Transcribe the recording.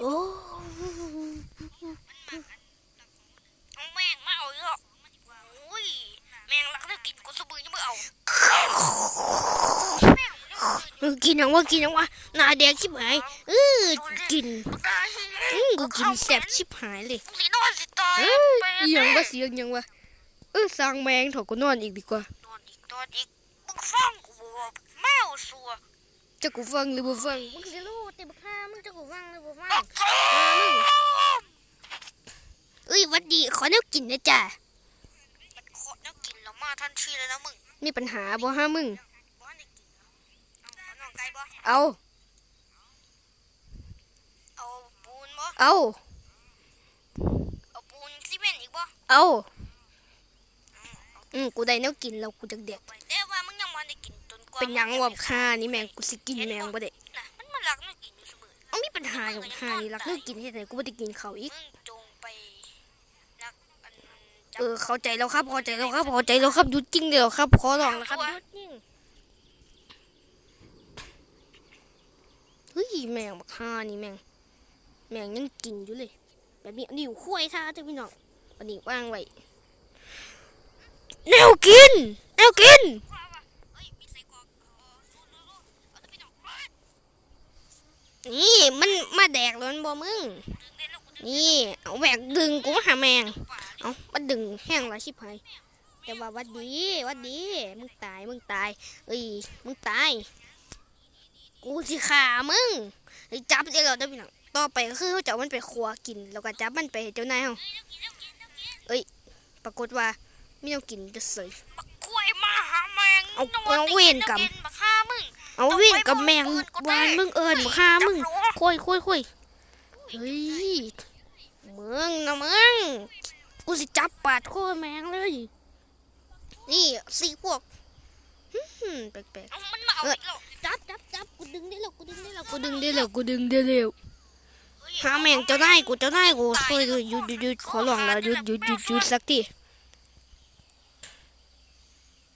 โอ้เอาแม่งมาเอาเยอะอุ้ยแม่งรักได้กินกูสบู่ยังไม่เอาแม่งยังเอาเออกินยังวะกินยังวะหน้าแดงชิบหายเออกินอืมกูกินแซ่บชิบหายเลยเอ้ยไปอีหยังวะเสียงยังวะเออสร้างแมงถอะกูนอนอีกดีกว่า นอนอีกนอนอีกมึงฟังกูบอกแมวสัว จะกูฟังหรือบ่ฟังมึงสิรู้ติบักฮามึงจะกูฟังหรือบ่ฟังบักข้าเอ้ยหวัดดีขอแนวกินนะจ๊ะมันโคตรน่ากินแล้วมาทันทีเลยนะมึงมีปัญหาบ่ฮะมึงบ้านได้กินเอาเอาน้องไก่บ่เอาเอาปูนบ่เอาเอาปูนซีเมนต์อีกบ่เอาอืมกูได้แนวกินแล้วกูจักเด็ก เป็นหยังวะค่านี่แมงกูสิกินแมงบ่ได้น่ะมันมันรักน่ากินอยู่เสมอเอามีปัญหาอย่างค่านี่รักแนวกินเฮ็ดให้กูบ่ได้กินข้าวอีกมึงจงไปรักอันจับเออเข้าใจแล้วครับเข้าใจแล้วครับเข้าใจแล้วครับหยุดจริงเดี๋ยวครับขอร้องนะครับหยุดจริงเฮ้ยแมงบักห่านี่แมงแมงยังกินอยู่เลย แบบนี้นิ้วคุ้ยท่าเจ้าพี่น้องอันนี้วางไว้แนวกินแนวกิน นี่มันมาแดกแล้วมันบ่มึงดึงได้แล้วกูดึง นี่เอาแหวกดึงกูมาหาแมงป่าเอามาดึงแห้งละชิบหายแต่ว่าวัดดีวัดดี มึงตายมึงตายเอ้ยมึงตาย กูสิขามึงไอ้จับเดี๋ยวเราได้พี่น้องต่อไปก็คือเขาจะเอามันไปครัวกิน แล้วก็จับมันไปให้เจ้านายเฮาเอ้ย ปรากฏว่าไม่ต้องกินจะเสยบักกล้วยมาหาแมงเอานนเอาเวรกรรมกินบักฆ่ามึง เอาวิ่งกับแมงวานมึงเอิญมาฆ่ามึงคุยคุยคุยเฮ้ยมึงนะมึงกูสิจับปาดคอแมงเลย นี่สี่พวกหึ่มแปลกเอามันมาเอาอีกแล้วๆจับจับจับกูดึงได้แล้วกูดึงได้แล้วกูดึงได้แล้วกูดึงได้แล้วเฮ้ยหาแมงเจ้าได้กูเจ้าได้กูช่วยหยุดหยุดหยุดขอร้องแล้วหยุดหยุดหยุดหยุดสักทีเ